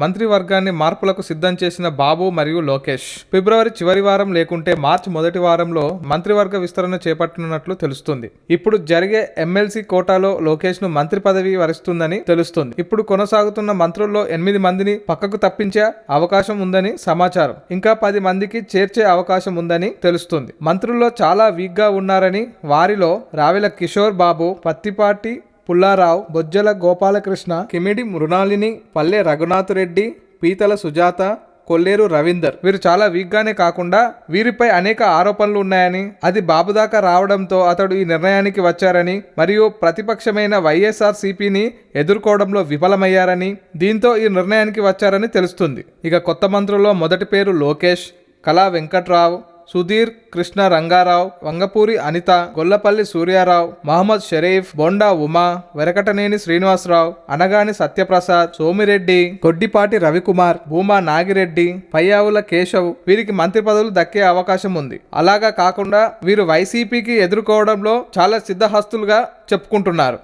మంత్రివర్గాన్ని మార్పులకు సిద్ధం చేసిన బాబు మరియు లోకేష్. ఫిబ్రవరి చివరి వారం లేకుంటే మార్చి మొదటి వారంలో మంత్రివర్గ విస్తరణ చేపట్టనున్నట్లు తెలుస్తుంది. ఇప్పుడు జరిగే ఎమ్మెల్సీ కోటాలో లోకేష్ను మంత్రి పదవి వరిస్తుందని తెలుస్తుంది. ఇప్పుడు కొనసాగుతున్న మంత్రుల్లో ఎనిమిది మందిని పక్కకు తప్పించే అవకాశం ఉందని సమాచారం. ఇంకా పది మందికి చేర్చే అవకాశం ఉందని తెలుస్తుంది. మంత్రుల్లో చాలా వీక్గా ఉన్నారని వారిలో రావిల కిషోర్ బాబు పత్తిపాటి పుల్లారావు బొజ్జల గోపాలకృష్ణ కిమిడి మృణాలిని పల్లె రఘునాథ్ రెడ్డి పీతల సుజాత కొల్లేరు రవీందర్. వీరు చాలా వీక్గానే కాకుండా వీరిపై అనేక ఆరోపణలు ఉన్నాయని అది బాబు దాకా రావడంతో అతడు ఈ నిర్ణయానికి వచ్చారని మరియు ప్రతిపక్షమైన వైఎస్ఆర్ సిపిని ఎదుర్కోవడంలో విఫలమయ్యారని దీంతో ఈ నిర్ణయానికి వచ్చారని తెలుస్తుంది. ఇక కొత్త మంత్రుల్లో మొదటి పేరు లోకేష్ కళా వెంకట్రావు సుధీర్ కృష్ణ రంగారావు వంగపూరి అనిత గొల్లపల్లి సూర్యారావు మహమ్మద్ షరీఫ్ బొండా ఉమా వెరకటనేని శ్రీనివాసరావు అనగాని సత్యప్రసాద్ సోమిరెడ్డి కొడ్డిపాటి రవికుమార్ భూమా నాగిరెడ్డి పయ్యావుల కేశవ్ వీరికి మంత్రి పదవులు దక్కే అవకాశం ఉంది. అలాగా కాకుండా వీరు వైసీపీకి ఎదుర్కోవడంలో చాలా సిద్ధహస్తులుగా చెప్పుకుంటున్నారు.